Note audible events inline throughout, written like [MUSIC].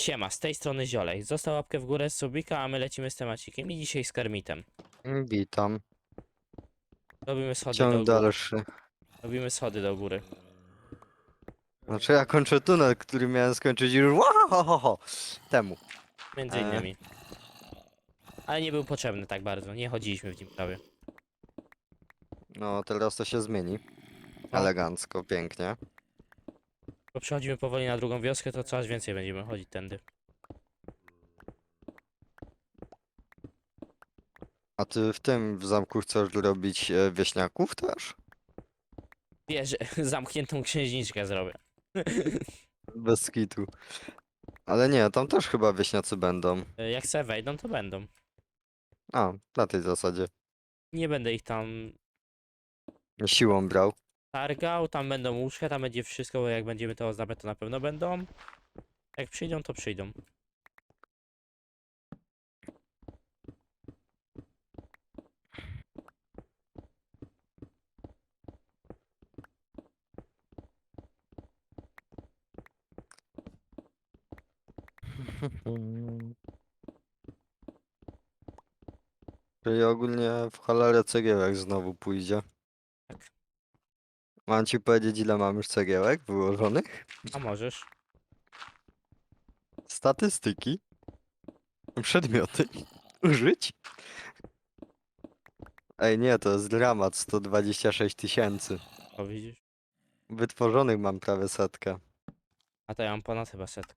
Siema, z tej strony Ziolej. Został łapkę w górę z subika, a my lecimy z temacikiem i dzisiaj z karmitem. Witam. Robimy schody do Ciąg góry. dalszy. Robimy schody do góry. Znaczy ja kończę tunel, który miałem skończyć już łahahaha, temu. Między E. innymi. Ale nie był potrzebny tak bardzo, nie chodziliśmy w nim prawie. No teraz to się zmieni. No. Elegancko, pięknie. Bo przechodzimy powoli na drugą wioskę, to coraz więcej będziemy chodzić tędy. A ty w tym w zamku chcesz robić e, wieśniaków też? Wiesz, [LAUGHS] że zamkniętą księżniczkę zrobię. [LAUGHS] Bez kitu. Ale nie, tam też chyba wieśniacy będą. E, Jak se wejdą, to będą. A, na tej zasadzie. Nie będę ich tam Siłą brał. Targał, tam będą łóżka, tam będzie wszystko, jak będziemy to ozdabiać, to na pewno będą. Jak przyjdą, to przyjdą. Czyli ogólnie w cholerę cegiełek znowu pójdzie. Mam ci powiedzieć ile mam już cegiełek wyłożonych? A możesz? Statystyki. Przedmioty. Użyć. Ej, nie, to jest dramat. 126 tysięcy. O, widzisz? Wytworzonych mam prawie setkę. A to ja mam ponad chyba setkę.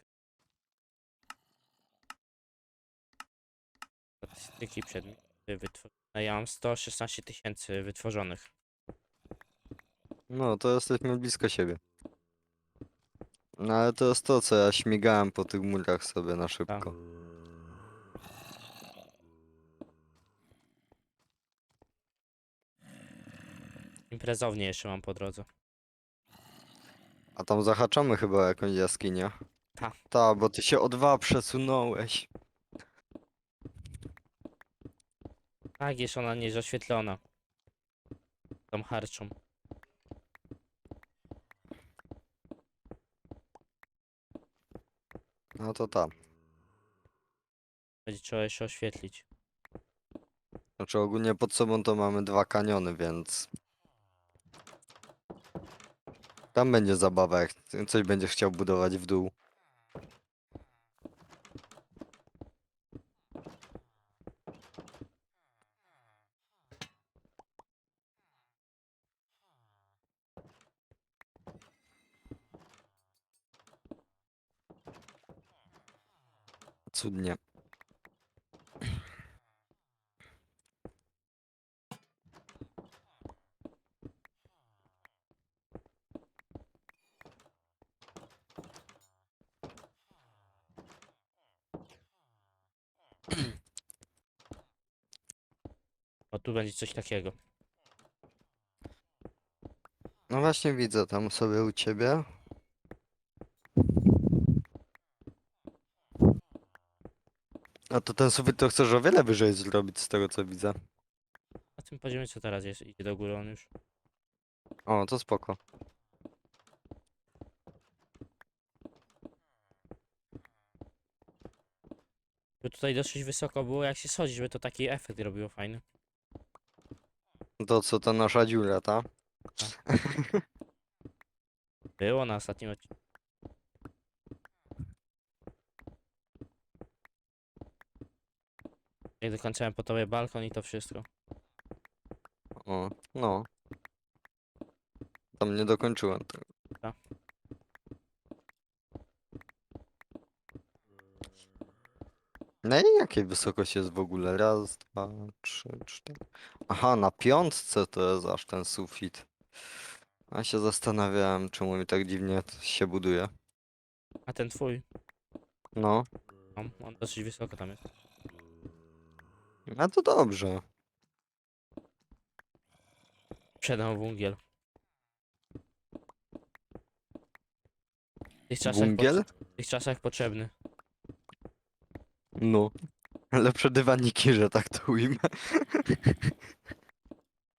Statystyki przedmioty wytworzone. Ja mam 116 tysięcy wytworzonych. No, to jesteśmy blisko siebie. No ale to jest to, co ja śmigałem po tych murach sobie na szybko. Imprezownie jeszcze mam po drodze. A tam zahaczamy chyba o jakąś jaskinię. Ta. Ta, bo ty się o dwa przesunąłeś. Tak, jest ona niezaświetlona. Tą harczą. No to tam. Będzie trzeba jeszcze oświetlić. Znaczy ogólnie pod sobą to mamy dwa kaniony, więc... Tam będzie zabawa, jak coś będziesz chciał budować w dół. Cudnie. O, tu będzie coś takiego. No właśnie widzę tam sobie u ciebie. A to ten sufit to chcesz o wiele wyżej zrobić z tego co widzę. Na tym poziomie co teraz jest? Idzie do góry on już. O, to spoko. Bo tutaj dosyć wysoko było, jak się schodzi, żeby to taki efekt robiło fajny. To co to nasza dziura, ta? [LAUGHS] Było na ostatnim odcinku. Jak dokończyłem po tobie balkon i to wszystko. O, no. Tam nie dokończyłem tego. Na jakiej wysokości jest w ogóle? Raz, dwa, trzy, cztery. Aha, na piątce to jest aż ten sufit. Ja się zastanawiałem, czemu mi tak dziwnie to się buduje. A ten twój? No, No, on dosyć wysoko tam jest. a to dobrze. Przedam wungiel. W tych czasach, w tych czasach potrzebny. No. Lepsze dywaniki, że tak to ujmę.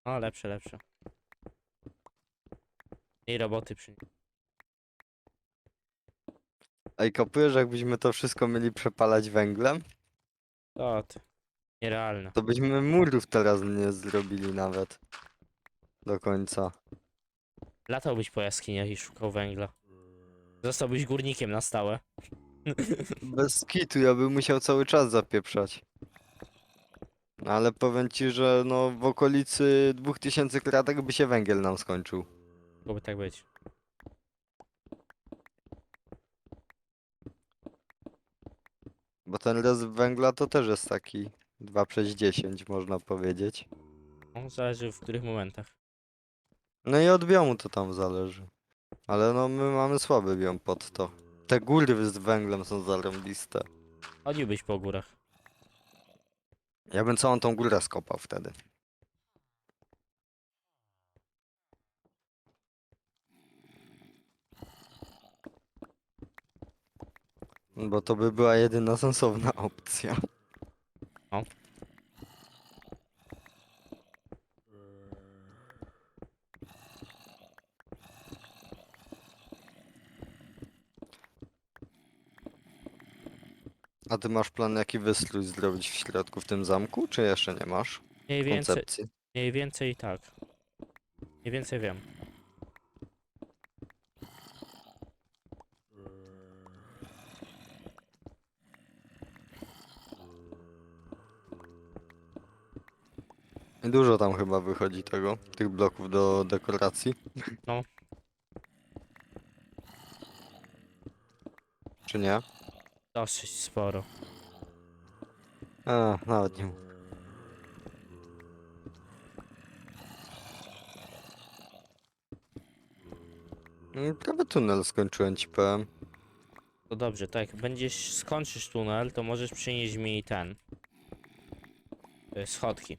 O, lepsze, lepsze. Mniej roboty przy nim. Ej, kapujesz, jakbyśmy to wszystko mieli przepalać węglem? To ty. Nierealne. To byśmy murów teraz nie zrobili nawet. Do końca. Latałbyś po jaskiniach i szukał węgla. Zostałbyś górnikiem na stałe. Bez kitu, ja bym musiał cały czas zapieprzać. No Ale powiem ci, że no w okolicy 2000 kratek by się węgiel nam skończył. Mogłoby tak być. Bo ten rez węgla to też jest taki 2 przez 10 można powiedzieć. No, zależy w których momentach. No i od biomu to tam zależy. Ale no my mamy słaby biom pod to. Te góry z węglem są zarąbiste. Chodziłbyś po górach. Ja bym całą tą górę skopał wtedy. Bo to by była jedyna sensowna opcja. No. A ty masz plan jaki wystrój zrobić w środku w tym zamku, czy jeszcze nie masz Mniej więcej, koncepcji? mniej więcej tak. Mniej więcej wiem. Dużo tam chyba wychodzi tego, tych bloków do dekoracji. No. Czy nie? Dosyć sporo. A, nawet nie. mów. Mm, Prawie tunel skończyłem ci powiem. To dobrze, tak jak będziesz skończysz tunel, to możesz przynieść mi ten. y, Schodki.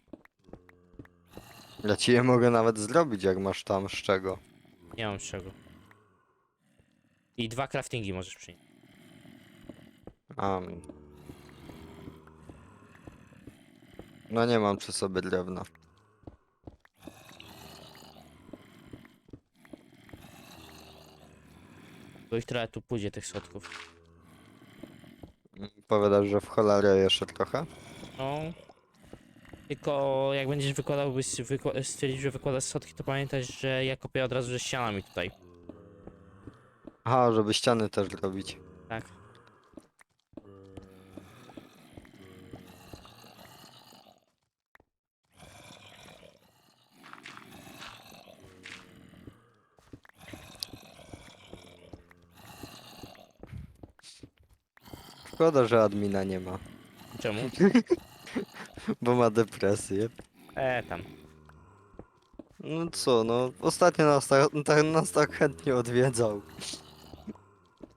Ja ci je mogę nawet zrobić, jak masz tam z czego. Nie mam z czego. I dwa craftingi możesz przynieść. A. No nie mam przy sobie drewna. Bo ich trochę tu pójdzie tych schodków. Mm, Powiadasz, że w cholerę jeszcze trochę? No. Tylko jak będziesz wykładał, byś wykła- stwierdził, że wykładasz schodki, to pamiętaj, że ja kopię od razu ze ścianami tutaj. Aha, żeby ściany też robić. Tak. Szkoda, że admina nie ma. Czemu? [LAUGHS] Bo ma depresję. E, tam. No co, no ostatnio nas tak, tak, nas tak chętnie odwiedzał.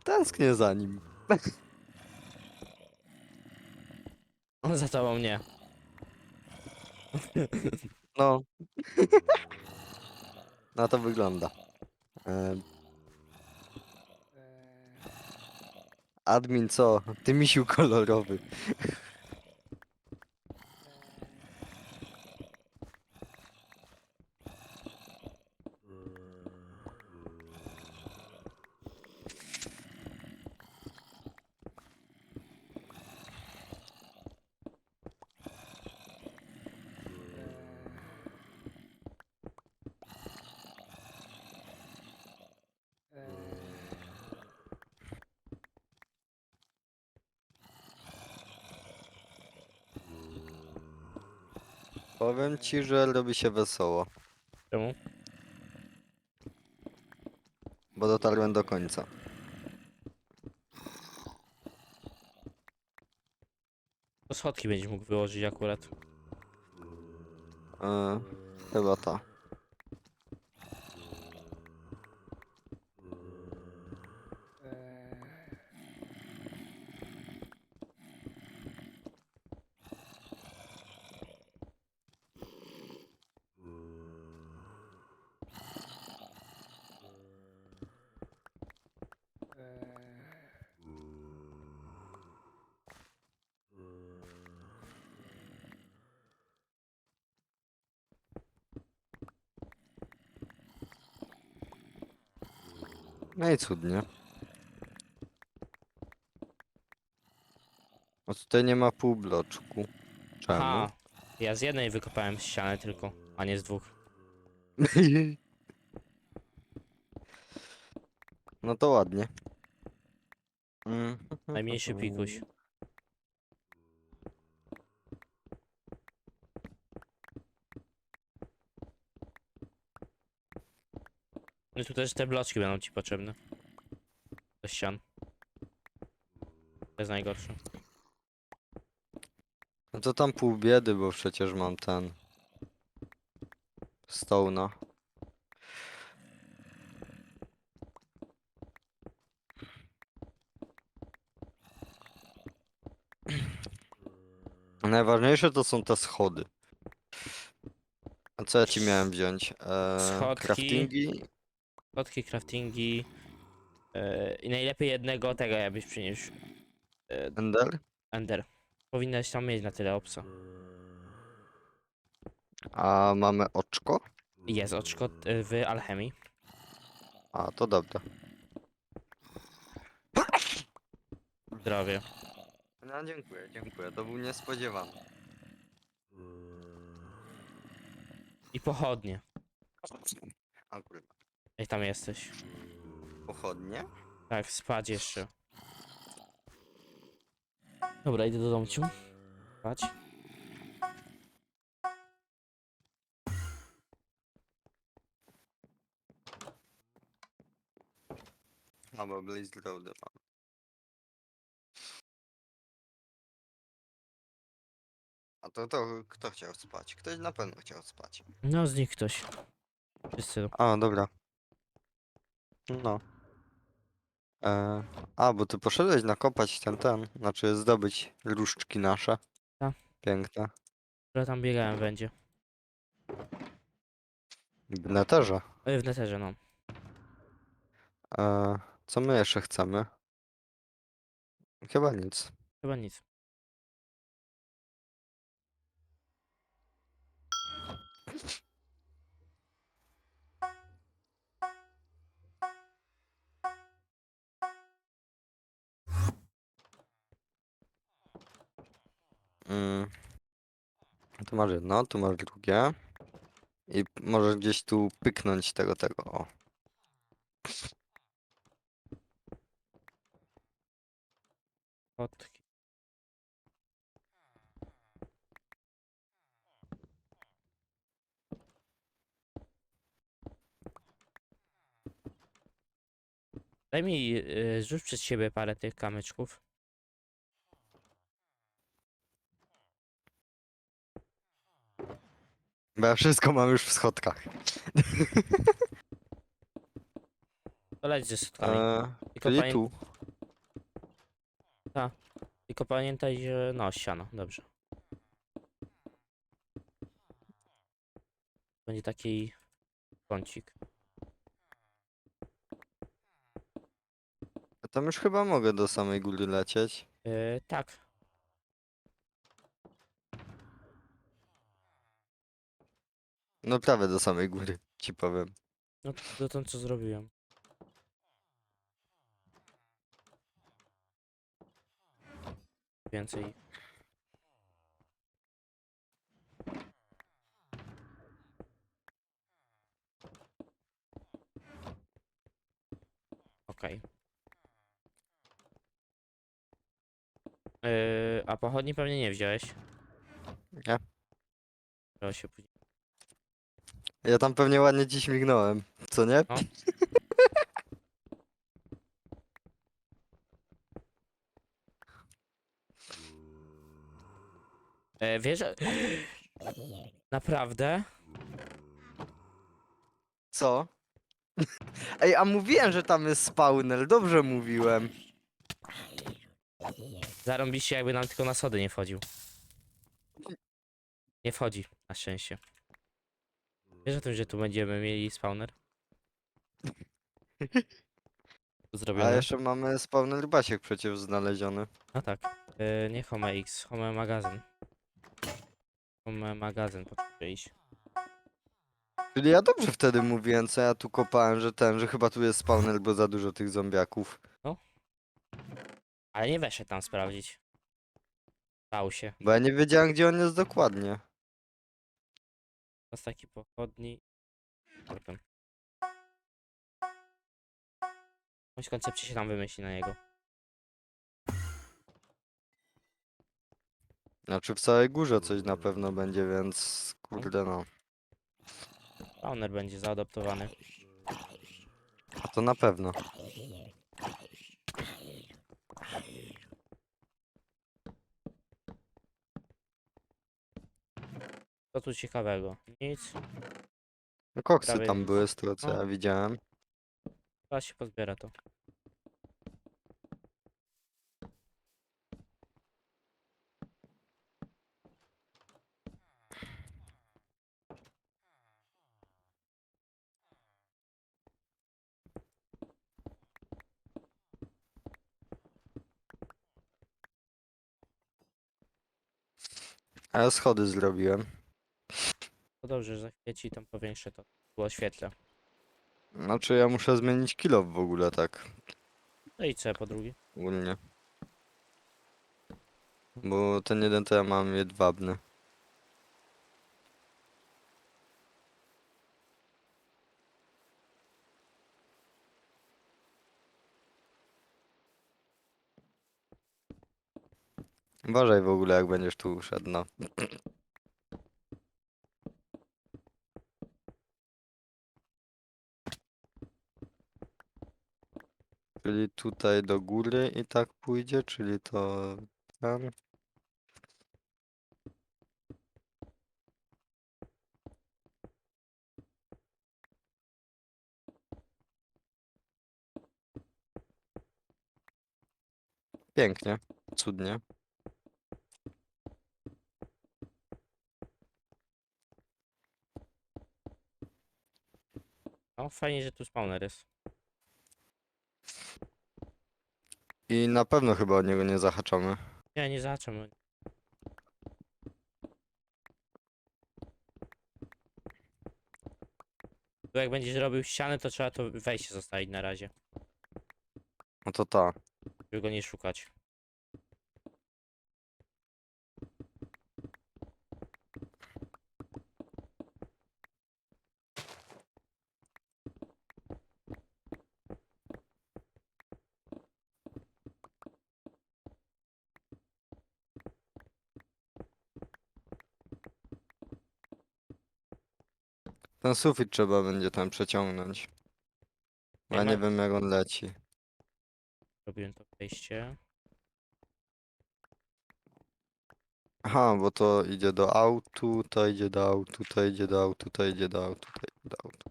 Tęsknię za nim. On za tobą nie. No. [LAUGHS] Na to wygląda. Em. Admin co? Ty misiu kolorowy. Powiem ci, że robi się wesoło, Czemu? bo dotarłem do końca. To schodki będziesz mógł wyłożyć akurat. E, chyba ta. No i cudnie. A no tutaj nie ma pół bloczku. Czemu? Ja z jednej wykopałem ścianę tylko, a nie z dwóch. [LAUGHS] no to ładnie. Mhm. Najmniejszy pikuś. Tu też te bloczki będą ci potrzebne. Do ścian. To jest najgorsze. No to tam pół biedy, bo przecież mam ten... Stone'a. Najważniejsze to są te schody. A co ja ci miałem wziąć? Eee, Schodki. craftingi? Plotki, craftingi. Yy, I najlepiej jednego tego jakbyś przyniósł. Yy, Ender? Ender. Powinnaś tam mieć na tyle opsa. A mamy oczko? Jest oczko yy, w alchemii. A, to dobra. Zdrowie. No dziękuję, dziękuję. To był niespodziewany. I pochodnie. A kurwa. Jak tam jesteś? Pochodnie? Tak, spać jeszcze. Dobra, idę do domciu. Spać. Albo Blaze Road mam. A to, to kto chciał spać? Ktoś na pewno chciał spać. No, z nich ktoś. Wszyscy. A, dobra. No. E, a, bo ty poszedłeś nakopać ten, ten, znaczy zdobyć różdżki nasze. Tak. Piękne. Które tam biegałem będzie. W neterze. E, W neterze, no. E, co my jeszcze chcemy? Chyba nic. Chyba nic. Mm. Tu masz jedno, tu masz drugie. I możesz gdzieś tu pyknąć tego, tego. O. Daj mi, yy, rzuć przed siebie parę tych kamyczków. Bo ja wszystko mam już w schodkach. To leć ze sutkami. E, tylko, czyli pamię tu. tylko pamiętaj, że no, ściana, dobrze. Będzie taki kącik. A Tam już chyba mogę do samej góry lecieć. Yy, tak. No prawie do samej góry, ci powiem. No to dotąd co zrobiłem. Więcej. Okej. Yy, a pochodni pewnie nie wziąłeś. Nie? Trzeba się później. Ja tam pewnie ładnie ci śmignąłem, co nie? No. [LAUGHS] E, wiesz, że- naprawdę? Co? [LAUGHS] Ej, a mówiłem, że tam jest spawner, dobrze mówiłem. Zarąbiście jakby nam tylko na sody nie wchodził. Nie wchodzi, na szczęście. Wiesz o tym, że tu będziemy mieli spawner? [LAUGHS] A Zrobione? jeszcze mamy spawner basiek przecież znaleziony. No tak. E, nie Home X, Home magazyn. Home magazyn potrzebuje iść. Czyli ja dobrze wtedy mówiłem, co ja tu kopałem, że ten, że chyba tu jest spawner, bo za dużo tych zombiaków. Ale nie weszedł tam sprawdzić. Dał się. Bo ja nie wiedziałem, gdzie on jest dokładnie. Taki pochodni. Potem. Jakąś koncepcję się tam wymyśli na niego. Znaczy w całej górze coś na pewno będzie, więc kurde no. Spawner będzie zaadoptowany. A to na pewno. Co tu ciekawego? Nic. No, koksy Prawie tam były z tego co No. ja widziałem. Teraz się pozbiera to. A ja schody zrobiłem. Dobrze, że za chwilę ci tam powiększę to. Było świetle. Znaczy ja muszę zmienić kilo w ogóle tak. No i co po drugie? Ogólnie. Bo ten jeden to ja mam jedwabny. Uważaj w ogóle jak będziesz tu szedł, no. Czyli tutaj do góry i tak pójdzie, czyli to tam. Pięknie, cudnie. No fajnie, że tu spawner jest. I na pewno chyba od niego nie zahaczamy. Nie, nie zahaczam. Tu jak będziesz robił ścianę, to trzeba to wejście zostawić na razie, No to ta. żeby go nie szukać. Ten sufit trzeba będzie tam przeciągnąć. Bo Ja nie ma- wiem jak on leci. Robiłem to wejście. Aha, bo to idzie do autu, to idzie do autu, to idzie do autu, to idzie do autu, to idzie do autu.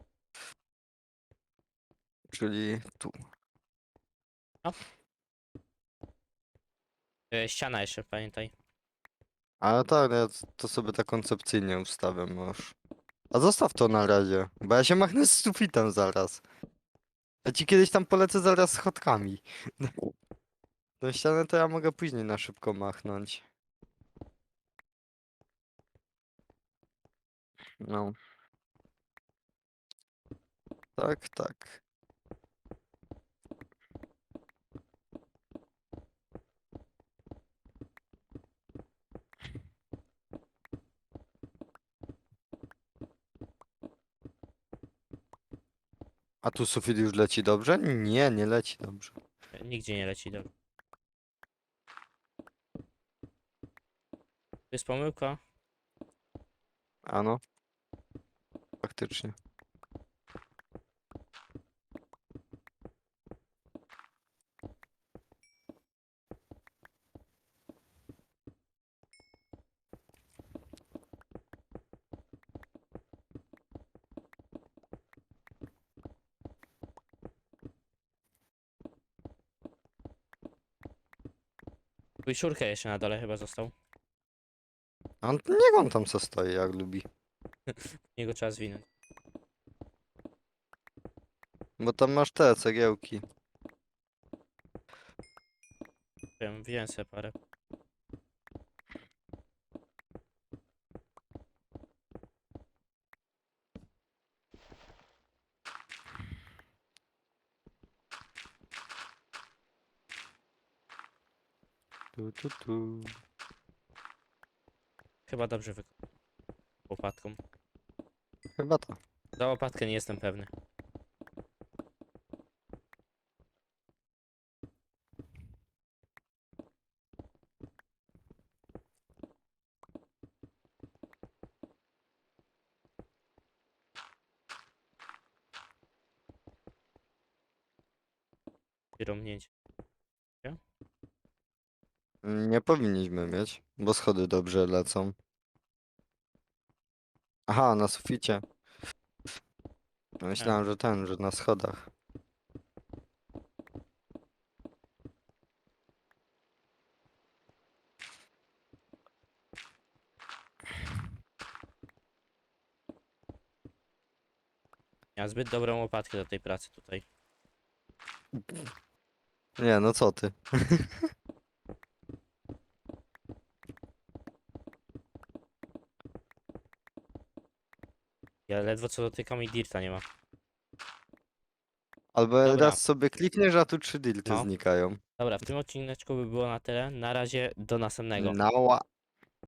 Czyli tu. E, ściana jeszcze, pamiętaj. Ale tak, ja to sobie tak koncepcyjnie ustawiam już. A zostaw to na razie, bo ja się machnę z sufitem zaraz. Ja ci kiedyś tam polecę zaraz schodkami. [LAUGHS] Do ściany to ja mogę później na szybko machnąć. No. Tak, tak. Tu sufit już leci dobrze? Nie, nie leci dobrze. Nigdzie nie leci, dobrze. To jest pomyłka. Ano. Faktycznie. Twój szurkę jeszcze na dole chyba został. A on, niech on tam co stoi, jak lubi. [LAUGHS] Niego trzeba zwinąć. Bo tam masz te cegiełki. Wiem, wziąłem sobie parę. Tu, tu, tu. Chyba dobrze wy... łopatką. Chyba to. Za łopatkę nie jestem pewny. Bo schody dobrze lecą. Aha, na suficie. Myślałem, że ten, że na schodach. Miał zbyt dobrą łopatkę do tej pracy tutaj. Nie, no co ty. [LAUGHS] Ja ledwo co dotykam i dirta nie ma. Albo Dobra. raz sobie klikniesz, a tu trzy dirty No. znikają. Dobra, w tym odcineczku by było na tyle. Na razie do następnego. Nała.